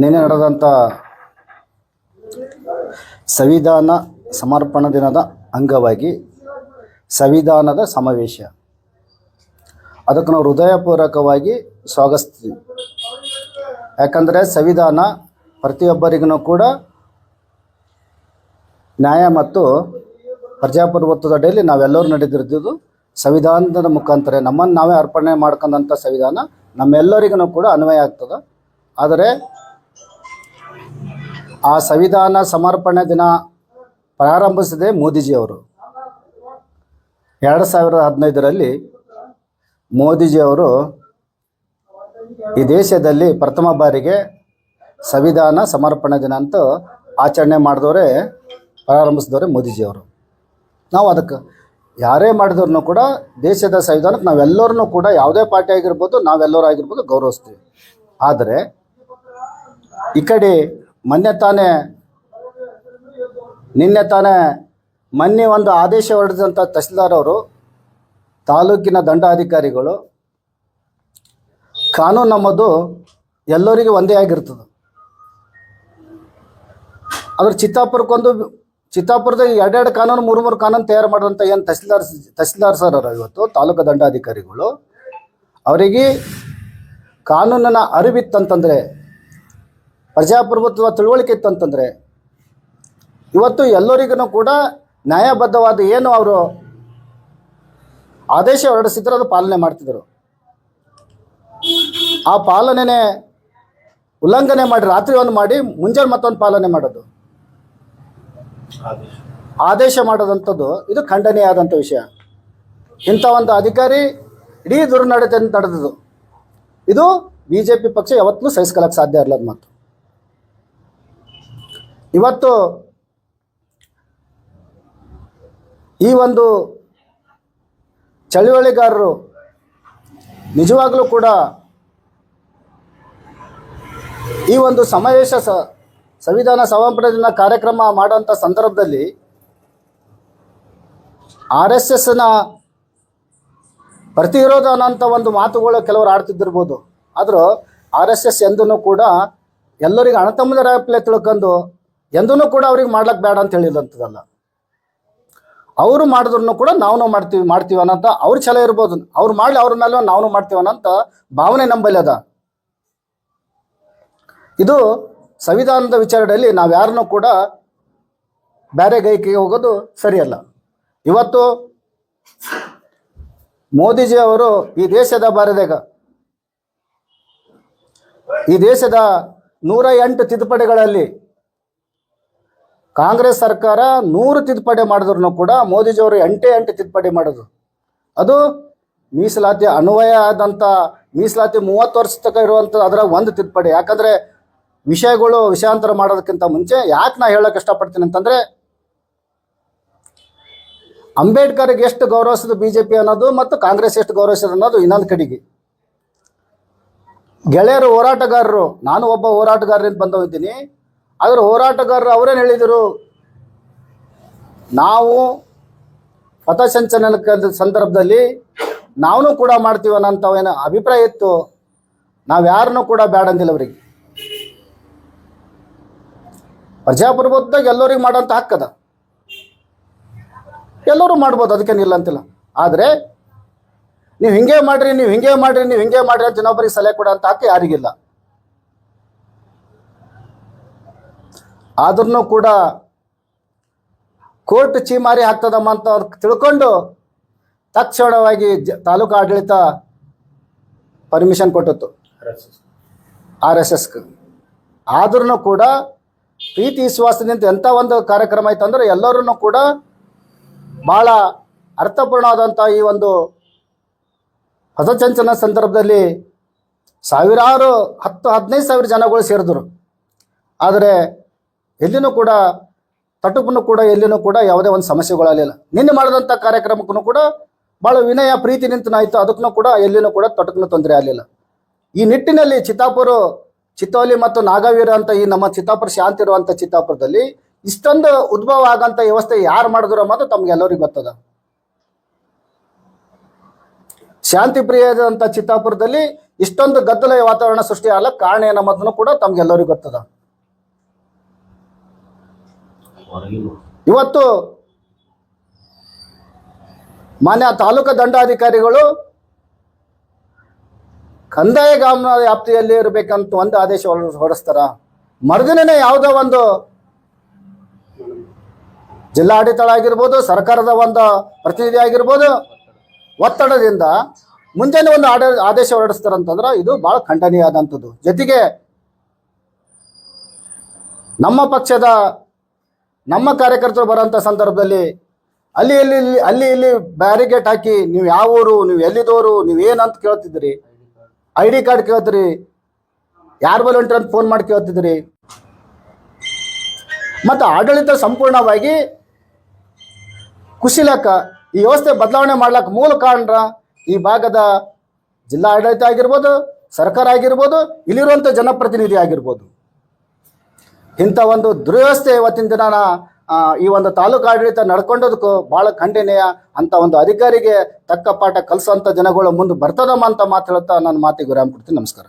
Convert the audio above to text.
ನಿನ್ನೆ ನಡೆದಂಥ ಸಂವಿಧಾನ ಸಮರ್ಪಣ ದಿನದ ಅಂಗವಾಗಿ ಸಂವಿಧಾನದ ಸಮಾವೇಶ. ಅದಕ್ಕೆ ನಾವು ಹೃದಯಪೂರ್ವಕವಾಗಿ ಸ್ವಾಗತಿಸ್ತೀವಿ. ಯಾಕಂದರೆ ಸಂವಿಧಾನ ಪ್ರತಿಯೊಬ್ಬರಿಗೂ ಕೂಡ ನ್ಯಾಯ ಮತ್ತು ಪ್ರಜಾಪ್ರಭುತ್ವದ ಅಡಿಯಲ್ಲಿ ನಾವೆಲ್ಲರೂ ನಡೆದಿರ್ತಿದ್ದು ಸಂವಿಧಾನದ ಮುಖಾಂತರ. ನಮ್ಮನ್ನು ನಾವೇ ಅರ್ಪಣೆ ಮಾಡ್ಕೊಂಡಂಥ ಸಂವಿಧಾನ ನಮ್ಮೆಲ್ಲರಿಗೂ ಕೂಡ ಅನ್ವಯ ಆಗ್ತದೆ. ಆದರೆ ಆ ಸಂವಿಧಾನ ಸಮರ್ಪಣೆ ದಿನ ಪ್ರಾರಂಭಿಸಿದೆ ಮೋದಿಜಿಯವರು. ಎರಡು ಸಾವಿರದ ಹದಿನೈದರಲ್ಲಿ ಮೋದಿಜಿಯವರು ಈ ದೇಶದಲ್ಲಿ ಪ್ರಥಮ ಬಾರಿಗೆ ಸಂವಿಧಾನ ಸಮರ್ಪಣೆ ದಿನ ಅಂತ ಆಚರಣೆ ಮಾಡಿದವರೇ, ಪ್ರಾರಂಭಿಸಿದವರೇ ಮೋದಿಜಿಯವರು. ನಾವು ಅದಕ್ಕೆ ಯಾರೇ ಮಾಡಿದವ್ರನ್ನೂ ಕೂಡ ದೇಶದ ಸಂವಿಧಾನಕ್ಕೆ ನಾವೆಲ್ಲರನ್ನೂ ಕೂಡ ಯಾವುದೇ ಪಾರ್ಟಿ ಆಗಿರ್ಬೋದು, ನಾವೆಲ್ಲರೂ ಆಗಿರ್ಬೋದು ಗೌರವಿಸ್ತೀವಿ. ಆದರೆ ಈ ಕಡೆ ಮೊನ್ನೆ ತಾನೇ, ನಿನ್ನೆ ತಾನೇ ಮೊನ್ನೆ ಒಂದು ಆದೇಶ ಹೊರಡಿದಂಥ ತಹಸೀಲ್ದಾರ್ ಅವರು, ತಾಲೂಕಿನ ದಂಡಾಧಿಕಾರಿಗಳು, ಕಾನೂನು ನಮ್ಮದು ಎಲ್ಲರಿಗೂ ಒಂದೇ ಆಗಿರ್ತದೆ. ಅದ್ರ ಚಿತ್ತಾಪುರಕ್ಕೊಂದು ಚಿತ್ತಾಪುರದಾಗ ಎರಡೆರಡು ಕಾನೂನು, ಮೂರು ಮೂರು ಕಾನೂನು ತಯಾರು ಮಾಡಿದಂಥ ಏನು ತಹಸೀಲ್ದಾರ್ ತಹಸೀಲ್ದಾರ್ ಸರ್ ಅವರು ಇವತ್ತು, ತಾಲೂಕು ದಂಡಾಧಿಕಾರಿಗಳು, ಅವರಿಗೆ ಕಾನೂನನ್ನು ಅರಿವಿತ್ತಂತಂದರೆ ಪ್ರಜಾಪ್ರಭುತ್ವ ತಿಳುವಳಿಕೆ ಇತ್ತಂತಂದರೆ, ಇವತ್ತು ಎಲ್ಲರಿಗೂ ಕೂಡ ನ್ಯಾಯಬದ್ಧವಾದ ಏನು ಅವರು ಆದೇಶ ಹೊರಡಿಸಿದ್ರು, ಅದು ಪಾಲನೆ ಮಾಡ್ತಿದ್ರು. ಆ ಪಾಲನೆ ಉಲ್ಲಂಘನೆ ಮಾಡಿ ರಾತ್ರಿ ಒಂದು ಮಾಡಿ, ಮುಂಜಾನೆ ಮತ್ತೊಂದು ಪಾಲನೆ ಮಾಡೋದು. ಆದೇಶ ಮಾಡೋದಂಥದ್ದು, ಇದು ಖಂಡನೀಯಾದಂಥ ವಿಷಯ. ಇಂಥ ಒಂದು ಅಧಿಕಾರಿ ಇಡೀ ದುರ್ನಡತೆ ನಡೆದದು ಇದು ಬಿ ಜೆ ಪಿ ಪಕ್ಷ ಯಾವತ್ತೂ ಸಹಿಸ್ಕೊಳ್ಳೋಕೆ ಸಾಧ್ಯ ಇರಲದು ಮಾತು ಇವತ್ತು ಈ ಒಂದು ಚಳುವಳಿಗಾರರು ನಿಜವಾಗಲೂ ಕೂಡ ಈ ಒಂದು ಸಮಾವೇಶ ಸಂವಿಧಾನ ಸಮಾಪನ ದಿನ ಕಾರ್ಯಕ್ರಮ ಮಾಡೋಂಥ ಸಂದರ್ಭದಲ್ಲಿ ಆರ್ ಎಸ್ ಎಸ್ನ ಪ್ರತಿರೋಧ ಅನ್ನೋಂಥ ಒಂದು ಮಾತುಗಳು ಕೆಲವರು ಆಡ್ತಿದ್ದಿರ್ಬೋದು. ಆದರೂ ಆರ್ ಎಸ್ ಎಸ್ ಎಂದೂ ಕೂಡ ಎಲ್ಲರಿಗೂ ಅಣತಮ್ಮದ ರಾಯಪ್ಲೆ ತಿಳ್ಕೊಂಡು ಎಂದೂ ಕೂಡ ಅವ್ರಿಗೆ ಮಾಡ್ಲಕ್ಕೆ ಬೇಡ ಅಂತ ಹೇಳಿದಂಥದ್ದಲ್ಲ. ಅವರು ಮಾಡಿದ್ರು ಕೂಡ ನಾವು ಮಾಡ್ತೀವಿ ಮಾಡ್ತೀವಿ ಅನ್ನೋಂಥ ಅವ್ರ ಛಲ ಇರ್ಬೋದು. ಅವ್ರು ಮಾಡಲಿ ಮೇಲೆ ನಾವು ಮಾಡ್ತೀವಿ ಅನ್ನೋಂಥ ಭಾವನೆ ನಂಬಲ್ಲಿ ಅದ. ಇದು ಸಂವಿಧಾನದ ವಿಚಾರದಲ್ಲಿ ನಾವು ಯಾರನ್ನೂ ಕೂಡ ಬೇರೆ ಗೈಕಿಗೆ ಹೋಗೋದು ಸರಿಯಲ್ಲ. ಇವತ್ತು ಮೋದಿಜಿ ಅವರು ಈ ದೇಶದ ಬಾರದಾಗ ಈ ದೇಶದ ನೂರ ಎಂಟು ತಿದ್ದುಪಡಿಗಳಲ್ಲಿ ಕಾಂಗ್ರೆಸ್ ಸರ್ಕಾರ ನೂರು ತಿದ್ದುಪಡಿ ಮಾಡಿದ್ರು ಕೂಡ ಮೋದಿಜಿಯವರು ಎಂಟೆ ಎಂಟು ತಿದ್ದುಪಡಿ ಮಾಡೋದು ಅದು ಮೀಸಲಾತಿ ಅನ್ವಯ ಆದಂಥ ಮೀಸಲಾತಿ ಮೂವತ್ತು ವರ್ಷ ತನಕ ಇರುವಂಥ ಅದರ ಒಂದು ತಿದ್ದುಪಡಿ. ಯಾಕಂದರೆ ವಿಷಯಗಳು ವಿಷಯಾಂತರ ಮಾಡೋದಕ್ಕಿಂತ ಮುಂಚೆ ಯಾಕೆ ನಾ ಹೇಳೋಕೆ ಇಷ್ಟಪಡ್ತೀನಿ ಅಂತಂದರೆ ಅಂಬೇಡ್ಕರ್ಗೆ ಎಷ್ಟು ಗೌರವಿಸಿದ ಬಿ ಜೆ ಪಿ ಅನ್ನೋದು ಮತ್ತು ಕಾಂಗ್ರೆಸ್ ಎಷ್ಟು ಗೌರವಿಸೋದು ಅನ್ನೋದು ಇನ್ನೊಂದು ಕಡೆಗೆ. ಗೆಳೆಯರು ಹೋರಾಟಗಾರರು, ನಾನು ಒಬ್ಬ ಹೋರಾಟಗಾರರಿಂದ ಬಂದವಿದ್ದೀನಿ ಆದರೆ ಹೋರಾಟಗಾರರು ಅವರೇನು ಹೇಳಿದರು? ನಾವು ಪಥಸಂಚಲನ ಸಂದರ್ಭದಲ್ಲಿ ನಾವು ಕೂಡ ಮಾಡ್ತೀವಿ ಅನ್ನೋಂಥವೇನು ಅಭಿಪ್ರಾಯ ಇತ್ತು. ನಾವು ಯಾರನ್ನೂ ಕೂಡ ಬೇಡ ಅಂದಿಲ್ಲ ಅವರಿಗೆ. ಪ್ರಜಾಪ್ರಭುತ್ವದಾಗ ಎಲ್ಲರಿಗೆ ಮಾಡೋಂಥ ಹಕ್ಕದ ಎಲ್ಲರೂ ಮಾಡ್ಬೋದು, ಅದಕ್ಕೇನಿಲ್ಲ ಅಂತಿಲ್ಲ. ಆದರೆ ನೀವು ಹಿಂಗೆ ಮಾಡಿರಿ, ನೀವು ಹಿಂಗೆ ಮಾಡಿರಿ, ನೀವು ಹಿಂಗೆ ಮಾಡಿರಿ ಅಂತ ಇನ್ನೊಬ್ಬರಿಗೆ ಸಲಹೆ ಕೊಡೋಂಥ ಹಕ್ಕು ಯಾರಿಗಿಲ್ಲ. ಆದ್ರೂ ಕೂಡ ಕೋರ್ಟ್ ಚೀಮಾರಿ ಹಾಕ್ತದಮ್ಮ ಅಂತ ಅವ್ರು ತಿಳ್ಕೊಂಡು ತಕ್ಷಣವಾಗಿ ಜ ತಾಲೂಕು ಆಡಳಿತ ಪರ್ಮಿಷನ್ ಕೊಟ್ಟಿತ್ತು. ಆರ್ ಎಸ್ ಎಸ್ ಆದ್ರೂ ಕೂಡ ಪ್ರೀತಿ ವಿಶ್ವಾಸದಿಂದ ಎಂಥ ಒಂದು ಕಾರ್ಯಕ್ರಮ ಆಯ್ತು ಅಂದ್ರೆ ಎಲ್ಲರೂ ಕೂಡ ಭಾಳ ಅರ್ಥಪೂರ್ಣವಾದಂಥ ಈ ಒಂದು ಪದಚಂಚನ ಸಂದರ್ಭದಲ್ಲಿ ಸಾವಿರಾರು ಹತ್ತು ಹದಿನೈದು ಸಾವಿರ ಜನಗಳು ಸೇರಿದ್ರು. ಆದರೆ ಎಲ್ಲಿನೂ ಕೂಡ, ತಟುಪನ್ನು ಕೂಡ ಎಲ್ಲಿನೂ ಕೂಡ ಯಾವುದೇ ಒಂದು ಸಮಸ್ಯೆಗಳಾಗಲಿಲ್ಲ ನಿನ್ನೆ ಮಾಡಿದಂಥ ಕಾರ್ಯಕ್ರಮಕ್ಕೂ ಕೂಡ ಭಾಳ ವಿನಯ, ಪ್ರೀತಿ ನಿಂತನಾಯಿತು. ಅದಕ್ಕೂ ಕೂಡ ಎಲ್ಲಿನೂ ಕೂಡ ತೊಟಕನು ತೊಂದರೆ ಆಗಲಿಲ್ಲ. ಈ ನಿಟ್ಟಿನಲ್ಲಿ ಚಿತ್ತಾಪುರ, ಚಿತ್ತೋಲಿ ಮತ್ತು ನಾಗವೀರ ಅಂತ ಈ ನಮ್ಮ ಚಿತ್ತಾಪುರ, ಶಾಂತಿ ಇರುವಂಥ ಚಿತ್ತಾಪುರದಲ್ಲಿ ಇಷ್ಟೊಂದು ಉದ್ಭವ ಆಗಂತ ವ್ಯವಸ್ಥೆ ಯಾರು ಮಾಡಿದ್ರು ಅನ್ನೋದು ತಮ್ಗೆಲ್ಲರಿಗೂ ಗೊತ್ತದ. ಶಾಂತಿ ಪ್ರಿಯದಂಥ ಚಿತ್ತಾಪುರದಲ್ಲಿ ಇಷ್ಟೊಂದು ಗದ್ದಲ ವಾತಾವರಣ ಸೃಷ್ಟಿ ಆಗಲ್ಲ ಕಾರಣ ಏನಮ್ಮದನ್ನು ಕೂಡ ತಮ್ಗೆಲ್ಲರಿಗೂ ಗೊತ್ತದ. ಇವತ್ತು ಮಾನ್ಯ ತಾಲೂಕು ದಂಡಾಧಿಕಾರಿಗಳು ಕಂದಾಯ ಗ್ರಾಮ ವ್ಯಾಪ್ತಿಯಲ್ಲಿ ಇರಬೇಕಂತ ಒಂದು ಆದೇಶ ಹೊರ- ಹೊರಡಿಸ್ತಾರ. ಮರುದಿನೇ ಯಾವುದೋ ಒಂದು ಜಿಲ್ಲಾಡಳಿತ ಆಗಿರ್ಬೋದು, ಸರ್ಕಾರದ ಒಂದು ಪ್ರತಿನಿಧಿ ಆಗಿರ್ಬೋದು, ಒತ್ತಡದಿಂದ ಮುಂಜಾನೆ ಒಂದು ಆಡ, ಆದೇಶ ಹೊರಡಿಸ್ತಾರಂತಂದ್ರೆ ಇದು ಬಹಳ ಖಂಡನೀಯವಾದಂಥದ್ದು ಜೊತೆಗೆ ನಮ್ಮ ಪಕ್ಷದ ನಮ್ಮ ಕಾರ್ಯಕರ್ತರು ಬರೋಂಥ ಸಂದರ್ಭದಲ್ಲಿ ಅಲ್ಲಿ, ಇಲ್ಲಿ ಅಲ್ಲಿ, ಇಲ್ಲಿ ಬ್ಯಾರಿಗೇಟ್ ಹಾಕಿ ನೀವು ಯಾವ ಊರು, ನೀವು ಎಲ್ಲಿದವರು, ನೀವು ಏನಂತ ಕೇಳ್ತಿದ್ರಿ ಐ ಡಿ ಕಾರ್ಡ್ ಕೇಳ್ತೀರಿ. ಯಾರು ಬಲ್ಲಿ ಅಂತ ಫೋನ್ ಮಾಡಿ ಕೇಳ್ತಿದ್ರಿ ಮತ್ತು ಆಡಳಿತ ಸಂಪೂರ್ಣವಾಗಿ ಕುಶಿಲಕ ಈ ವ್ಯವಸ್ಥೆ ಬದಲಾವಣೆ ಮಾಡ್ಲಕ್ಕ ಮೂಲ ಕಾರಣ ಈ ಭಾಗದ ಜಿಲ್ಲಾ ಆಡಳಿತ ಆಗಿರ್ಬೋದು, ಸರ್ಕಾರ ಆಗಿರ್ಬೋದು ಇಲ್ಲಿರುವಂಥ ಜನಪ್ರತಿನಿಧಿ ಆಗಿರ್ಬೋದು. ಇಂಥ ಒಂದು ದುರ್ವ್ಯವಸ್ಥೆ ಇವತ್ತಿನ ದಿನ ಈ ಒಂದು ತಾಲೂಕು ಆಡಳಿತ ನಡ್ಕೊಂಡದಕ್ಕೂ ಭಾಳ ಖಂಡನೀಯ ಅಂತ ಒಂದು ಅಧಿಕಾರಿಗೆ ತಕ್ಕ ಪಾಠ ಕಲಿಸೋಂಥ ದಿನಗಳು ಮುಂದೆ ಬರ್ತದಮ್ಮ ಅಂತ ಮಾತು ಹೇಳ್ತಾ ನನ್ನ ಮಾತಿಗೆ ವಿರಾಮ ಕೊಡ್ತೀನಿ. ನಮಸ್ಕಾರ.